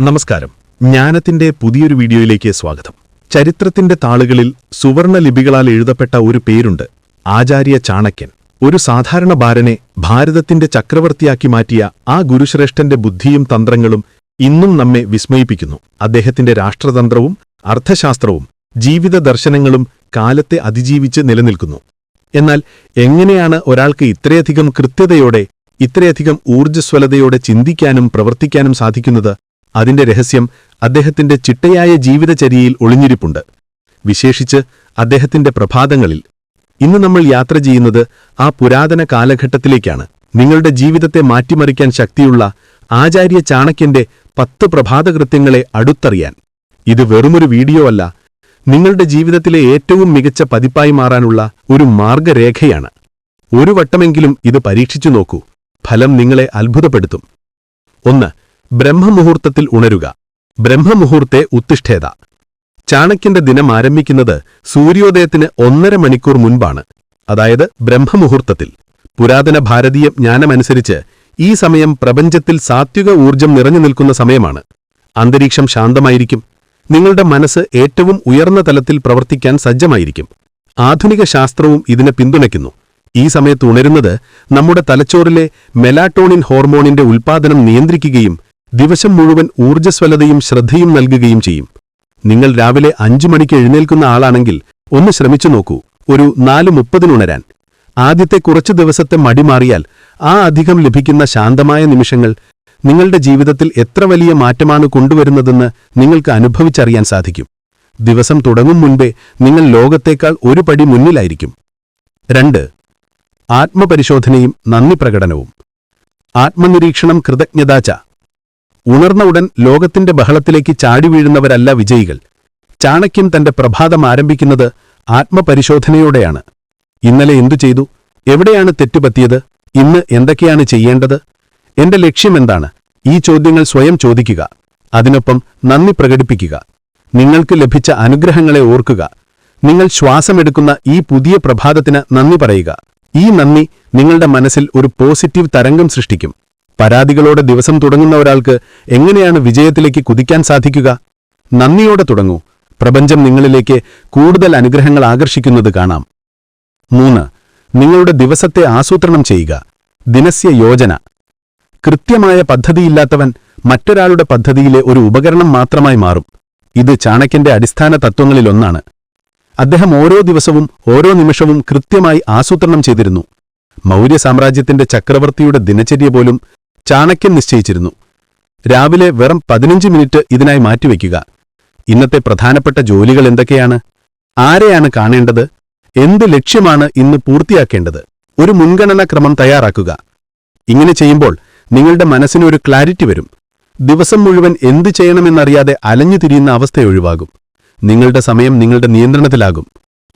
നമസ്കാരം. ജ്ഞാനത്തിന്റെ പുതിയൊരു വീഡിയോയിലേക്ക് സ്വാഗതം. ചരിത്രത്തിന്റെ താളുകളിൽ സുവർണ ലിപികളാൽ എഴുതപ്പെട്ട ഒരു പേരുണ്ട് ആചാര്യ ചാണക്യൻ. ഒരു സാധാരണ ബാരനെ ഭാരതത്തിന്റെ ചക്രവർത്തിയാക്കി മാറ്റിയ ആ ഗുരുശ്രേഷ്ഠന്റെ ബുദ്ധിയും തന്ത്രങ്ങളും ഇന്നും നമ്മെ വിസ്മയിപ്പിക്കുന്നു. അദ്ദേഹത്തിന്റെ രാഷ്ട്രതന്ത്രവും അർത്ഥശാസ്ത്രവും ജീവിത ദർശനങ്ങളും കാലത്തെ അതിജീവിച്ച് നിലനിൽക്കുന്നു. എന്നാൽ എങ്ങനെയാണ് ഒരാൾക്ക് ഇത്രയധികം കൃത്യതയോടെ ഇത്രയധികം ഊർജസ്വലതയോടെ ചിന്തിക്കാനും പ്രവർത്തിക്കാനും സാധിക്കുന്നത് അതിന്റെ രഹസ്യം അദ്ദേഹത്തിന്റെ ചിട്ടയായ ജീവിതചര്യയിൽ ഒളിഞ്ഞിരിപ്പുണ്ട്. വിശേഷിച്ച് അദ്ദേഹത്തിന്റെ പ്രഭാതങ്ങളിൽ. ഇന്ന് നമ്മൾ യാത്ര ചെയ്യുന്നത് ആ പുരാതന കാലഘട്ടത്തിലേക്കാണ്. നിങ്ങളുടെ ജീവിതത്തെ മാറ്റിമറിക്കാൻ ശക്തിയുള്ള ആചാര്യ ചാണക്യന്റെ പത്ത് പ്രഭാതകൃത്യങ്ങളെ അടുത്തറിയാൻ. ഇത് വെറുമൊരു വീഡിയോ അല്ല നിങ്ങളുടെ ജീവിതത്തിലെ ഏറ്റവും മികച്ച പതിപ്പായി മാറാനുള്ള ഒരു മാർഗരേഖയാണ്. ഒരു വട്ടമെങ്കിലും ഇത് പരീക്ഷിച്ചു നോക്കൂ ഫലം നിങ്ങളെ അത്ഭുതപ്പെടുത്തും. ഒന്ന് ബ്രഹ്മമുഹൂർത്തത്തിൽ ഉണരുക. ബ്രഹ്മമുഹൂർത്തെ ഉത്തിഷ്ഠേത. ചാണക്യന്റെ ദിനം ആരംഭിക്കുന്നത് സൂര്യോദയത്തിന് ഒന്നര മണിക്കൂർ മുൻപാണ്. അതായത് ബ്രഹ്മമുഹൂർത്തത്തിൽ. പുരാതന ഭാരതീയ ജ്ഞാനമനുസരിച്ച് ഈ സമയം പ്രപഞ്ചത്തിൽ സാത്വിക ഊർജം നിറഞ്ഞു നിൽക്കുന്ന സമയമാണ്. അന്തരീക്ഷം ശാന്തമായിരിക്കും. നിങ്ങളുടെ മനസ്സ് ഏറ്റവും ഉയർന്ന തലത്തിൽ പ്രവർത്തിക്കാൻ സജ്ജമായിരിക്കും. ആധുനിക ശാസ്ത്രവും ഇതിനെ പിന്തുണയ്ക്കുന്നു. ഈ സമയത്ത് ഉണരുന്നത് നമ്മുടെ തലച്ചോറിലെ മെലാട്ടോണിൻ ഹോർമോണിന്റെ ഉൽപ്പാദനം നിയന്ത്രിക്കുകയും ദിവസം മുഴുവൻ ഊർജസ്വലതയും ശ്രദ്ധയും നൽകുകയും ചെയ്യും. നിങ്ങൾ രാവിലെ അഞ്ചു മണിക്ക് എഴുന്നേൽക്കുന്ന ആളാണെങ്കിൽ ഒന്ന് ശ്രമിച്ചു നോക്കൂ. ഒരു നാല് മുപ്പതിനുണരാൻ ആദ്യത്തെ കുറച്ചു ദിവസത്തെ മടി മാറിയാൽ ആ അധികം ലഭിക്കുന്ന ശാന്തമായ നിമിഷങ്ങൾ നിങ്ങളുടെ ജീവിതത്തിൽ എത്ര വലിയ മാറ്റമാണ് കൊണ്ടുവരുന്നതെന്ന് നിങ്ങൾക്ക് അനുഭവിച്ചറിയാൻ സാധിക്കും. ദിവസം തുടങ്ങും മുൻപേ നിങ്ങൾ ലോകത്തേക്കാൾ ഒരു പടി മുന്നിലായിരിക്കും. രണ്ട് ആത്മപരിശോധനയും നന്ദി പ്രകടനവും. ആത്മനിരീക്ഷണം കൃതജ്ഞതാച ഉണർന്ന ഉടൻ ലോകത്തിന്റെ ബഹളത്തിലേക്ക് ചാടി വീഴുന്നവരല്ല വിജയികൾ. ചാണക്യൻ തന്റെ പ്രഭാതം ആരംഭിക്കുന്നത് ആത്മപരിശോധനയോടെയാണ്. ഇന്നലെ എന്തു ചെയ്തു? എവിടെയാണ് തെറ്റുപറ്റിയത്? ഇന്ന് എന്തൊക്കെയാണ് ചെയ്യേണ്ടത്? എന്റെ ലക്ഷ്യമെന്താണ് ഈ ചോദ്യങ്ങൾ സ്വയം ചോദിക്കുക. അതിനൊപ്പം നന്ദി പ്രകടിപ്പിക്കുക. നിങ്ങൾക്ക് ലഭിച്ച അനുഗ്രഹങ്ങളെ ഓർക്കുക. നിങ്ങൾ ശ്വാസമെടുക്കുന്ന ഈ പുതിയ പ്രഭാതത്തിന് നന്ദി പറയുക. ഈ നന്ദി നിങ്ങളുടെ മനസ്സിൽ ഒരു പോസിറ്റീവ് തരംഗം സൃഷ്ടിക്കും. പരാതികളോടെ ദിവസം തുടങ്ങുന്ന ഒരാൾക്ക് എങ്ങനെയാണ് വിജയത്തിലേക്ക് കുതിക്കാൻ സാധിക്കുക? നന്ദിയോടെ തുടങ്ങൂ. പ്രപഞ്ചം നിങ്ങളിലേക്ക് കൂടുതൽ അനുഗ്രഹങ്ങൾ ആകർഷിക്കുന്നത് കാണാം. മൂന്ന് നിങ്ങളുടെ ദിവസത്തെ ആസൂത്രണം ചെയ്യുക. ദിനസ്യ യോജന. കൃത്യമായ പദ്ധതിയില്ലാത്തവൻ മറ്റൊരാളുടെ പദ്ധതിയിലെ ഒരു ഉപകരണം മാത്രമായി മാറും. ഇത് ചാണക്യന്റെ അടിസ്ഥാന തത്വങ്ങളിലൊന്നാണ് അദ്ദേഹം ഓരോ ദിവസവും ഓരോ നിമിഷവും കൃത്യമായി ആസൂത്രണം ചെയ്തിരുന്നു. മൗര്യ സാമ്രാജ്യത്തിന്റെ ചക്രവർത്തിയുടെ ദിനചര്യ പോലും ചാണക്യൻ നിശ്ചയിച്ചിരുന്നു. രാവിലെ വെറും പതിനഞ്ച് മിനിറ്റ് ഇതിനായി മാറ്റിവെക്കുക. ഇന്നത്തെ പ്രധാനപ്പെട്ട ജോലികൾ എന്തൊക്കെയാണ്? ആരെയാണ് കാണേണ്ടത്? എന്ത് ലക്ഷ്യമാണ് ഇന്ന് പൂർത്തിയാക്കേണ്ടത്? ഒരു മുൻഗണനാ ക്രമം തയ്യാറാക്കുക. ഇങ്ങനെ ചെയ്യുമ്പോൾ നിങ്ങളുടെ മനസ്സിന് ഒരു ക്ലാരിറ്റി വരും. ദിവസം മുഴുവൻ എന്ത് ചെയ്യണമെന്നറിയാതെ അലഞ്ഞു തിരിയുന്ന അവസ്ഥ ഒഴിവാകും. നിങ്ങളുടെ സമയം നിങ്ങളുടെ നിയന്ത്രണത്തിലാകും.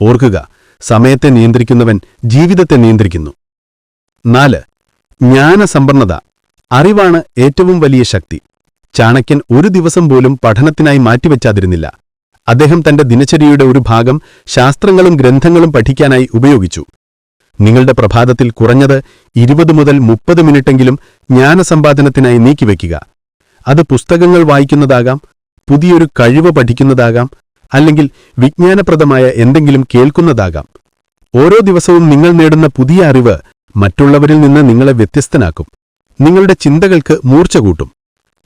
ഓർക്കുക സമയത്തെ നിയന്ത്രിക്കുന്നവൻ ജീവിതത്തെ നിയന്ത്രിക്കുന്നു. നാല് ജ്ഞാനസമ്പന്നത. അറിവാണ് ഏറ്റവും വലിയ ശക്തി. ചാണക്യൻ ഒരു ദിവസം പോലും പഠനത്തിനായി മാറ്റിവെച്ചാതിരുന്നില്ല. അദ്ദേഹം തന്റെ ദിനചര്യയുടെ ഒരു ഭാഗം ശാസ്ത്രങ്ങളും ഗ്രന്ഥങ്ങളും പഠിക്കാനായി ഉപയോഗിച്ചു. നിങ്ങളുടെ പ്രഭാതത്തിൽ കുറഞ്ഞത് ഇരുപത് മുതൽ മുപ്പത് മിനിറ്റെങ്കിലും ജ്ഞാനസമ്പാദനത്തിനായി നീക്കിവെക്കുക. അത് പുസ്തകങ്ങൾ വായിക്കുന്നതാകാം പുതിയൊരു കഴിവ് പഠിക്കുന്നതാകാം അല്ലെങ്കിൽ വിജ്ഞാനപ്രദമായ എന്തെങ്കിലും കേൾക്കുന്നതാകാം. ഓരോ ദിവസവും നിങ്ങൾ നേടുന്ന പുതിയ അറിവ് മറ്റുള്ളവരിൽ നിന്ന് നിങ്ങളെ വ്യത്യസ്തനാക്കും. നിങ്ങളുടെ ചിന്തകൾക്ക് മൂർച്ച കൂട്ടും.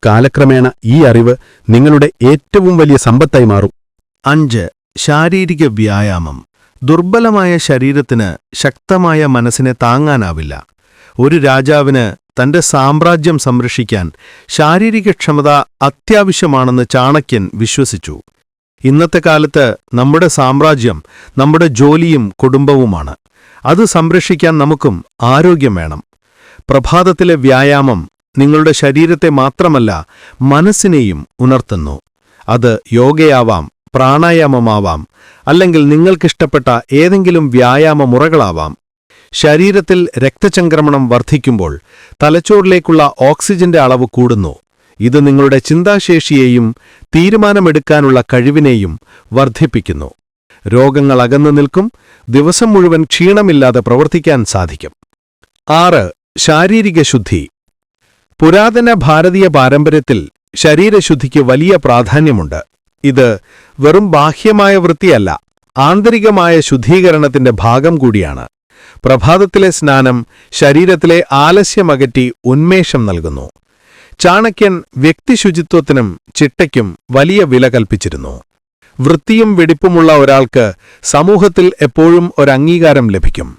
കാലക്രമേണ ഈ അറിവ് നിങ്ങളുടെ ഏറ്റവും വലിയ സമ്പത്തായി മാറും. അഞ്ച്. ശാരീരിക വ്യായാമം. ദുർബലമായ ശരീരത്തിന് ശക്തമായ മനസ്സിനെ താങ്ങാനാവില്ല. ഒരു രാജാവിന് തന്റെ സാമ്രാജ്യം സംരക്ഷിക്കാൻ ശാരീരികക്ഷമത അത്യാവശ്യമാണെന്ന് ചാണക്യൻ വിശ്വസിച്ചു. ഇന്നത്തെ കാലത്ത് നമ്മുടെ സാമ്രാജ്യം നമ്മുടെ ജോലിയും കുടുംബവുമാണ്. അത് സംരക്ഷിക്കാൻ നമുക്കും ആരോഗ്യം വേണം. പ്രഭാതത്തിലെ വ്യായാമം നിങ്ങളുടെ ശരീരത്തെ മാത്രമല്ല മനസ്സിനെയും ഉണർത്തുന്നു. അത് യോഗയാവാം പ്രാണായാമമാവാം അല്ലെങ്കിൽ നിങ്ങൾക്കിഷ്ടപ്പെട്ട ഏതെങ്കിലും വ്യായാമ മുറകളാവാം. ശരീരത്തിൽ രക്തചംക്രമണം വർദ്ധിക്കുമ്പോൾ തലച്ചോറിലേക്കുള്ള ഓക്സിജന്റെ അളവ് കൂടുന്നു. ഇത് നിങ്ങളുടെ ചിന്താശേഷിയെയും തീരുമാനമെടുക്കാനുള്ള കഴിവിനെയും വർദ്ധിപ്പിക്കുന്നു. രോഗങ്ങൾ അകന്നു നിൽക്കും ദിവസം മുഴുവൻ ക്ഷീണമില്ലാതെ പ്രവർത്തിക്കാൻ സാധിക്കും. ആറ് ശാരീരിക ശുദ്ധി. പുരാതന ഭാരതീയ പാരമ്പര്യത്തിൽ ശരീരശുദ്ധിക്ക് വലിയ പ്രാധാന്യമുണ്ട്. ഇത് വെറും ബാഹ്യമായ വൃത്തിയല്ല ആന്തരികമായ ശുദ്ധീകരണത്തിന്റെ ഭാഗം കൂടിയാണ്. പ്രഭാതത്തിലെ സ്നാനം ശരീരത്തിലെ ആലസ്യമകറ്റി ഉന്മേഷം നൽകുന്നു. ചാണക്യൻ വ്യക്തിശുചിത്വത്തിനും ചിട്ടയ്ക്കും വലിയ വില കൽപ്പിച്ചിരുന്നു. വൃത്തിയും വെടിപ്പുമുള്ള ഒരാൾക്ക് സമൂഹത്തിൽ എപ്പോഴും ഒരംഗീകാരം ലഭിക്കും.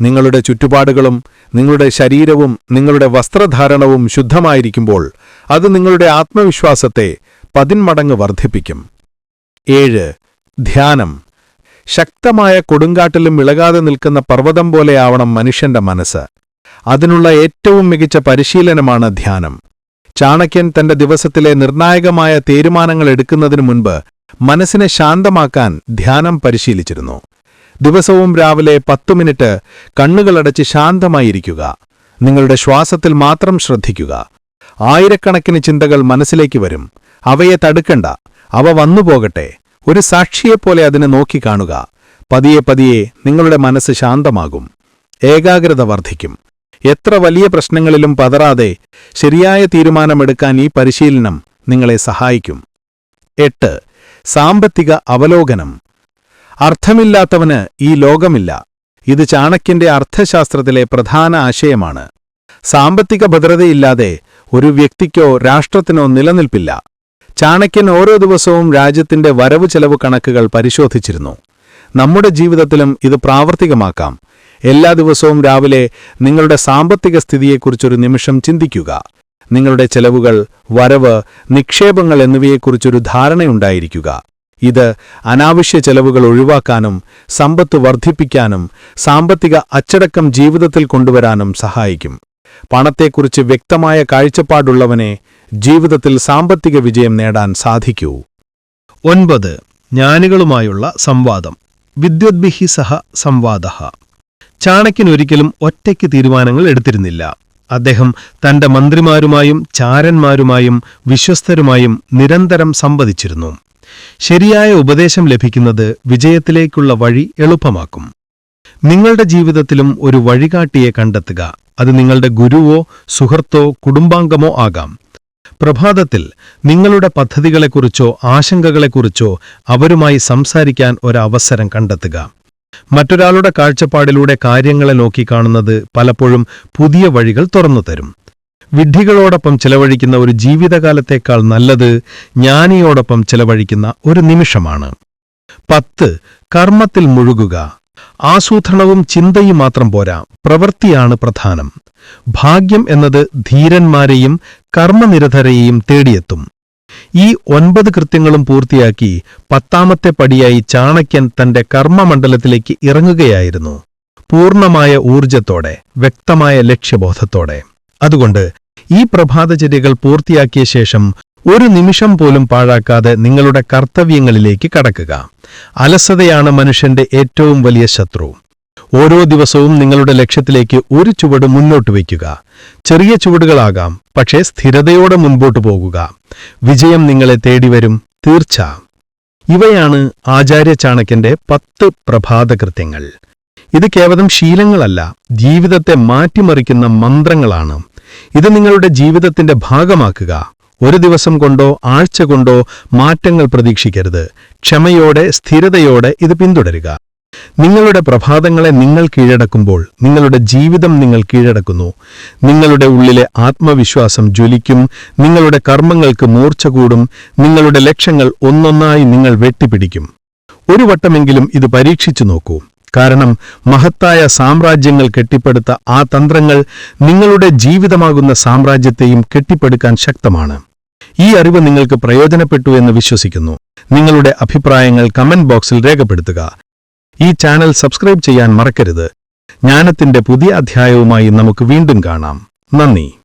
നിങ്ങളുടെ ചുറ്റുപാടുകളും നിങ്ങളുടെ ശരീരവും നിങ്ങളുടെ വസ്ത്രധാരണവും ശുദ്ധമായിരിക്കുമ്പോൾ അത് നിങ്ങളുടെ ആത്മവിശ്വാസത്തെ പതിന്മടങ്ങ് വർദ്ധിപ്പിക്കും. ഏഴ് ധ്യാനം. ശക്തമായ കൊടുങ്കാട്ടിലും ഇളകാതെ നിൽക്കുന്ന പർവതം പോലെയാവണം മനുഷ്യന്റെ മനസ്സ്. അതിനുള്ള ഏറ്റവും മികച്ച പരിശീലനമാണ് ധ്യാനം. ചാണക്യൻ തന്റെ ദിവസത്തിലെ നിർണായകമായ തീരുമാനങ്ങൾ എടുക്കുന്നതിനു മുൻപ് മനസ്സിനെ ശാന്തമാക്കാൻ ധ്യാനം പരിശീലിച്ചിരുന്നു. ദിവസവും രാവിലെ പത്തു മിനിറ്റ് കണ്ണുകളടച്ച് ശാന്തമായിരിക്കുക. നിങ്ങളുടെ ശ്വാസത്തിൽ മാത്രം ശ്രദ്ധിക്കുക. ആയിരക്കണക്കിന് ചിന്തകൾ മനസ്സിലേക്ക് വരും. അവയെ തടുക്കണ്ട. അവ വന്നുപോകട്ടെ ഒരു സാക്ഷിയെപ്പോലെ അതിനെ നോക്കിക്കാണുക പതിയെ പതിയെ നിങ്ങളുടെ മനസ്സ് ശാന്തമാകും. ഏകാഗ്രത വർദ്ധിക്കും. എത്ര വലിയ പ്രശ്നങ്ങളിലും പതറാതെ ശരിയായ തീരുമാനമെടുക്കാൻ ഈ പരിശീലനം നിങ്ങളെ സഹായിക്കും. എട്ട്. സാമ്പത്തിക അവലോകനം. അർത്ഥമില്ലാത്തവന് ഈ ലോകമില്ല. ഇത് ചാണക്യന്റെ അർത്ഥശാസ്ത്രത്തിലെ പ്രധാന ആശയമാണ്. സാമ്പത്തിക ഭദ്രതയില്ലാതെ ഒരു വ്യക്തിക്കോ രാഷ്ട്രത്തിനോ നിലനിൽപ്പില്ല. ചാണക്യൻ ഓരോ ദിവസവും രാജ്യത്തിന്റെ വരവ് ചെലവ് കണക്കുകൾ പരിശോധിച്ചിരുന്നു. നമ്മുടെ ജീവിതത്തിലും ഇത് പ്രാവർത്തികമാക്കാം. എല്ലാ ദിവസവും രാവിലെ നിങ്ങളുടെ സാമ്പത്തിക സ്ഥിതിയെക്കുറിച്ചൊരു നിമിഷം ചിന്തിക്കുക. നിങ്ങളുടെ ചെലവുകൾ വരവ് നിക്ഷേപങ്ങൾ എന്നിവയെക്കുറിച്ചൊരു ധാരണയുണ്ടായിരിക്കുക. ഇത് അനാവശ്യ ചെലവുകൾ ഒഴിവാക്കാനും സമ്പത്ത് വർദ്ധിപ്പിക്കാനും സാമ്പത്തിക അച്ചടക്കം ജീവിതത്തിൽ കൊണ്ടുവരാനും സഹായിക്കും. പണത്തെക്കുറിച്ച് വ്യക്തമായ കാഴ്ചപ്പാടുള്ളവനെ ജീവിതത്തിൽ സാമ്പത്തിക വിജയം നേടാൻ സാധിക്കൂ. ഒൻപത് ജ്ഞാനികളുമായുള്ള സംവാദം. വിദ്യുദ്ഭിഹി സഹ സംവാദ ചാണക്യൻ ഒരിക്കലും ഒറ്റയ്ക്ക് തീരുമാനങ്ങൾ എടുത്തിരുന്നില്ല. അദ്ദേഹം തന്റെ മന്ത്രിമാരുമായും ചാരന്മാരുമായും വിശ്വസ്തരുമായും നിരന്തരം സംവദിച്ചിരുന്നു. ശരിയായ ഉപദേശം ലഭിക്കുന്നത് വിജയത്തിലേക്കുള്ള വഴി എളുപ്പമാക്കും. നിങ്ങളുടെ ജീവിതത്തിലും ഒരു വഴികാട്ടിയെ കണ്ടെത്തുക. അത് നിങ്ങളുടെ ഗുരുവോ സുഹൃത്തോ കുടുംബാംഗമോ ആകാം. പ്രഭാതത്തിൽ നിങ്ങളുടെ പദ്ധതികളെക്കുറിച്ചോ ആശങ്കകളെക്കുറിച്ചോ അവരുമായി സംസാരിക്കാൻ ഒരവസരം കണ്ടെത്തുക. മറ്റൊരാളുടെ കാഴ്ചപ്പാടിലൂടെ കാര്യങ്ങളെ നോക്കിക്കാണുന്നത് പലപ്പോഴും പുതിയ വഴികൾ തുറന്നുതരും വിഡ്ഢികളോടൊപ്പം ചെലവഴിക്കുന്ന ഒരു ജീവിതകാലത്തേക്കാൾ നല്ലത് ജ്ഞാനിയോടൊപ്പം ചെലവഴിക്കുന്ന ഒരു നിമിഷമാണ്. പത്ത് കർമ്മത്തിൽ മുഴുകുക. ആസൂത്രണവും ചിന്തയും മാത്രം പോരാ. പ്രവൃത്തിയാണ് പ്രധാനം. ഭാഗ്യം എന്നത് ധീരന്മാരെയും കർമ്മനിരതരെയും തേടിയെത്തും. ഈ ഒൻപത് കൃത്യങ്ങളും പൂർത്തിയാക്കി പത്താമത്തെ പടിയായി ചാണക്യൻ തന്റെ കർമ്മമണ്ഡലത്തിലേക്ക് ഇറങ്ങുകയായിരുന്നു. പൂർണമായ ഊർജത്തോടെ വ്യക്തമായ ലക്ഷ്യബോധത്തോടെ. അതുകൊണ്ട് ഈ പ്രഭാതചര്യകൾ പൂർത്തിയാക്കിയ ശേഷം ഒരു നിമിഷം പോലും പാഴാക്കാതെ നിങ്ങളുടെ കർത്തവ്യങ്ങളിലേക്ക് കടക്കുക. അലസതയാണ് മനുഷ്യന്റെ ഏറ്റവും വലിയ ശത്രു. ഓരോ ദിവസവും നിങ്ങളുടെ ലക്ഷ്യത്തിലേക്ക് ഒരു ചുവട് മുന്നോട്ട് വയ്ക്കുക. ചെറിയ ചുവടുകളാകാം പക്ഷേ സ്ഥിരതയോടെ മുൻപോട്ടു പോകുക. വിജയം നിങ്ങളെ തേടിവരും തീർച്ച. ഇവയാണ് ആചാര്യ ചാണക്യന്റെ പത്ത് പ്രഭാതകൃത്യങ്ങൾ. ഇത് കേവലം ശീലങ്ങളല്ല ജീവിതത്തെ മാറ്റിമറിക്കുന്ന മന്ത്രങ്ങളാണ്. ഇത് നിങ്ങളുടെ ജീവിതത്തിന്റെ ഭാഗമാക്കുക. ഒരു ദിവസം കൊണ്ടോ ആഴ്ച കൊണ്ടോ മാറ്റങ്ങൾ പ്രതീക്ഷിക്കരുത്. ക്ഷമയോടെ സ്ഥിരതയോടെ ഇത് പിന്തുടരുക. നിങ്ങളുടെ പ്രഭാതങ്ങളെ നിങ്ങൾ കീഴടക്കുമ്പോൾ നിങ്ങളുടെ ജീവിതം നിങ്ങൾ കീഴടക്കുന്നു. നിങ്ങളുടെ ഉള്ളിലെ ആത്മവിശ്വാസം ജ്വലിക്കും. നിങ്ങളുടെ കർമ്മങ്ങൾക്ക് മൂർച്ച കൂടും. നിങ്ങളുടെ ലക്ഷ്യങ്ങൾ ഒന്നൊന്നായി നിങ്ങൾ വെട്ടിപ്പിടിക്കും. ഒരു വട്ടമെങ്കിലും ഇത് പരീക്ഷിച്ചു നോക്കൂ. കാരണം മഹത്തായ സാമ്രാജ്യങ്ങൾ കെട്ടിപ്പടുത്ത ആ തന്ത്രങ്ങൾ നിങ്ങളുടെ ജീവിതമാകുന്ന സാമ്രാജ്യത്തെയും കെട്ടിപ്പടുക്കാൻ ശക്തമാണ്. ഈ അറിവ് നിങ്ങൾക്ക് പ്രയോജനപ്പെട്ടു എന്ന് വിശ്വസിക്കുന്നു. നിങ്ങളുടെ അഭിപ്രായങ്ങൾ കമന്റ് ബോക്സിൽ രേഖപ്പെടുത്തുക. ഈ ചാനൽ സബ്സ്ക്രൈബ് ചെയ്യാൻ മറക്കരുത്. ജ്ഞാനത്തിന്റെ പുതിയ അധ്യായവുമായി നമുക്ക് വീണ്ടും കാണാം. നന്ദി.